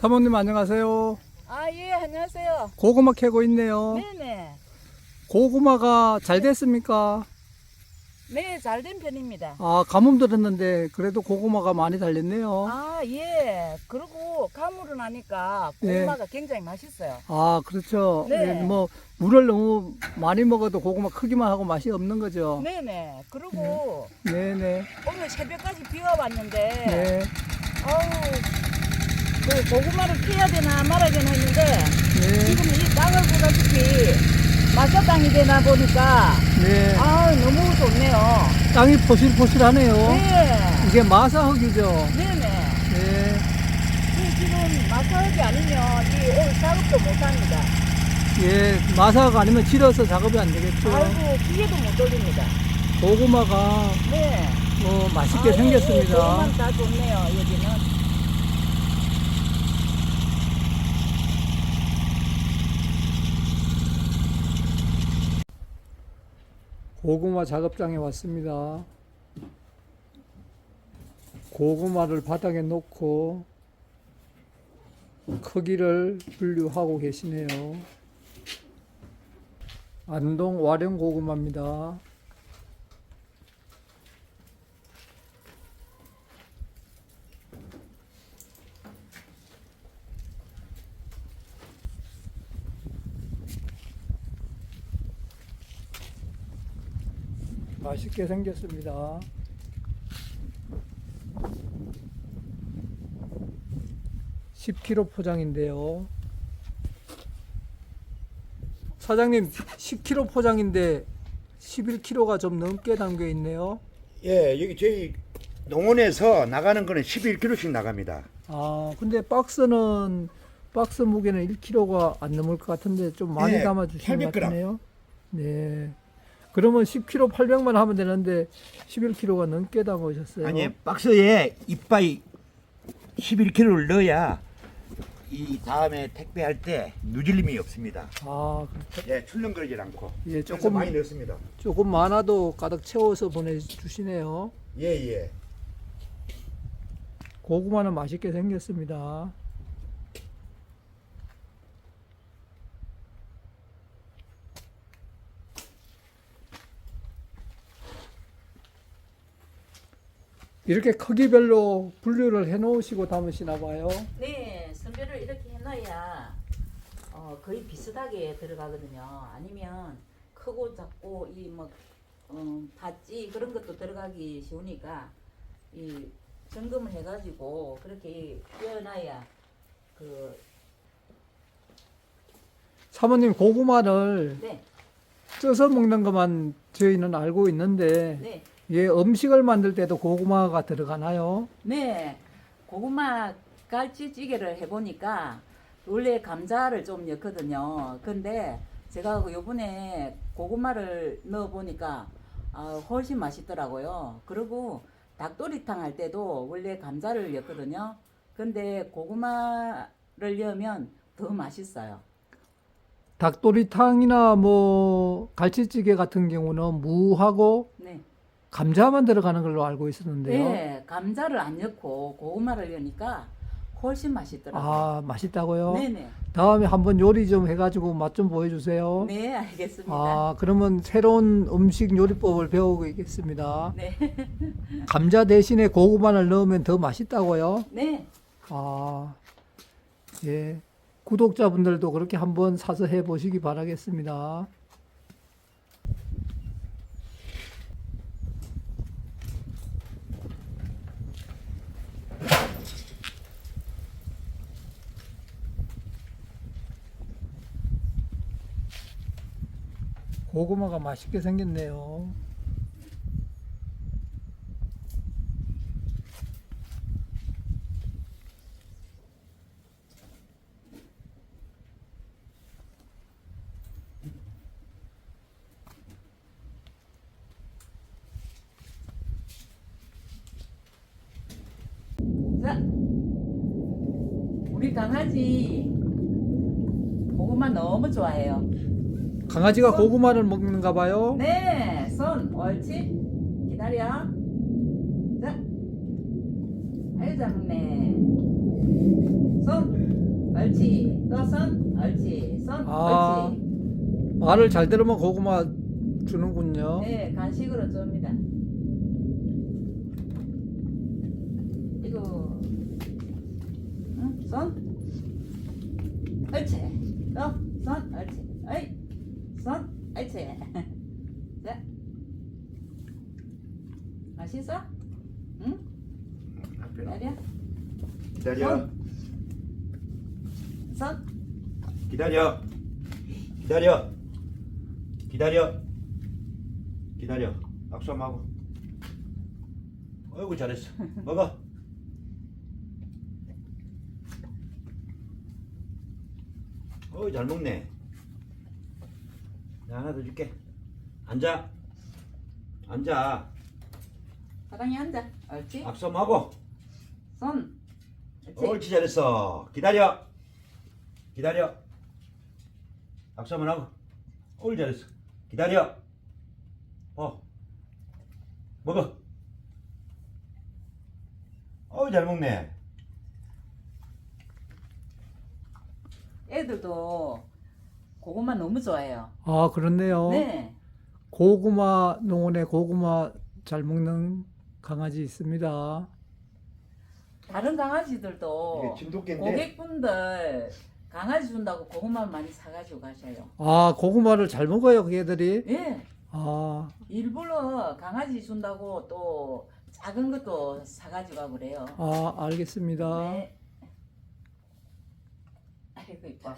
사모님 안녕하세요. 아, 예, 안녕하세요. 고구마 캐고 있네요. 네네. 고구마가 잘 됐습니까? 네, 잘 된 편입니다. 아, 가뭄 들었는데 그래도 고구마가 많이 달렸네요. 아, 예. 그리고 가물을 하니까 예. 고구마가 굉장히 맛있어요. 아, 그렇죠. 네. 예, 뭐 물을 너무 많이 먹어도 고구마 크기만 하고 맛이 없는 거죠. 네네. 그리고 네, 네. 오늘 새벽까지 비가 왔는데, 네. 어우, 그 고구마를 캐야 되나 말아야 되나 했는데, 네. 지금 이 땅을 보다시피 마사 땅이 되나 보니까, 네. 아 너무 좋네요. 땅이 포실포실하네요. 네. 이게 마사흙이죠. 네네. 네. 이 지금 마사지 아니면 이 오늘 작업도 못 합니다. 예, 마사가 아니면 질어서 작업이 안 되겠죠. 아이고 기계도 못 돌립니다. 고구마가 네. 뭐 맛있게 아이고, 생겼습니다. 조금만 다 좋네요 여기는. 고구마 작업장에 왔습니다. 고구마를 바닥에 놓고 크기를 분류하고 계시네요. 안동 와령 고구마입니다. 맛있게 생겼습니다. (10kg) 포장인데요. 사장님 (10kg) 포장인데 (11kg)가 좀 넘게 담겨 있네요. 예, 여기 저희 농원에서 나가는 거는 11kg씩 나갑니다. 아 근데 박스는 박스 무게는 (1kg)가 안 넘을 것 같은데 좀 많이 네, 담아 800g. 같네요. 네. 그러면 (10kg) (800만) 하면 되는데 (11kg)가 넘게 담으셨어요. 아니, 박스에 이빠이 11kg를 넣어야 이 다음에 택배할 때 누질림이 없습니다. 아 예, 출렁거리지 않고. 예, 조금 많이 넣습니다. 조금 많아도 가득 채워서 보내주시네요. 예, 예. 고구마는 맛있게 생겼습니다. 이렇게 크기별로 분류를 해 놓으시고 담으시나 봐요. 네, 선별을 이렇게 해놔야 어, 거의 비슷하게 들어가거든요. 아니면 크고 작고 이뭐 어, 밭지 그런 것도 들어가기 쉬우니까 이 점검을 해가지고 그렇게 띄어놔야 그 사모님 고구마를 네, 쪄서 먹는 것만 저희는 알고 있는데 네, 예, 음식을 만들 때도 고구마가 들어가나요? 네. 고구마 갈치찌개를 해보니까 원래 감자를 좀 넣거든요. 근데 제가 그 요번에 고구마를 넣어보니까 아, 훨씬 맛있더라고요. 그리고 닭도리탕 할 때도 원래 감자를 넣거든요. 근데 고구마를 넣으면 더 맛있어요. 닭도리탕이나 뭐 갈치찌개 같은 경우는 무하고 네. 감자만 들어가는 걸로 알고 있었는데요. 네, 감자를 안 넣고 고구마를 넣으니까 훨씬 맛있더라고요. 아, 맛있다고요? 네네. 다음에 한번 요리 좀 해가지고 맛 좀 보여주세요. 네, 알겠습니다. 아, 그러면 새로운 음식 요리법을 배우고 있겠습니다. 네. 감자 대신에 고구마를 넣으면 더 맛있다고요? 네. 아, 예. 구독자분들도 그렇게 한번 사서 해 보시기 바라겠습니다. 고구마가 맛있게 생겼네요. 자, 우리 강아지 고구마 너무 좋아해요. 강아지가 고구마를 먹는가 봐요. 네, 손 옳지. 기다려. 자, 아유 잘 먹네. 손. 옳지. 또 손. 옳지. 손. 아. 옳지. 말을 잘 들으면 고구마 주는군요. 네, 간식으로 줍니다. 이거, 응? 손, 옳지. 또, 손, 옳지. 어이, 손, 옳지. 자, 맛있어? 응? 기다려. 기다려. 손, 기다려. 기다려. 기다려. 기다려. 악수 한번 하고. 어이구 잘했어. 먹어. 어이 잘 먹네. 나 하나 더 줄게. 앉아. 앉아. 사랑이 앉아. 옳지. 악수 한번 하고. 손, 옳지. 옳지 잘했어. 기다려. 기다려. 악수 한번 하고. 옳지 잘했어. 기다려. 어. 먹어. 어우 잘 먹네. 애들도 고구마 너무 좋아해요. 아, 그렇네요. 네. 고구마 농원에 고구마 잘 먹는 강아지 있습니다. 다른 강아지들도 이게 진돗개인데. 고객분들 강아지 준다고 고구마 많이 사가지고 가셔요. 아, 고구마를 잘 먹어요, 그 애들이. 예. 아, 일부러 강아지 준다고 또 작은 것도 사가지고 가고 그래요. 아, 알겠습니다. 네. 아이고 이뻐.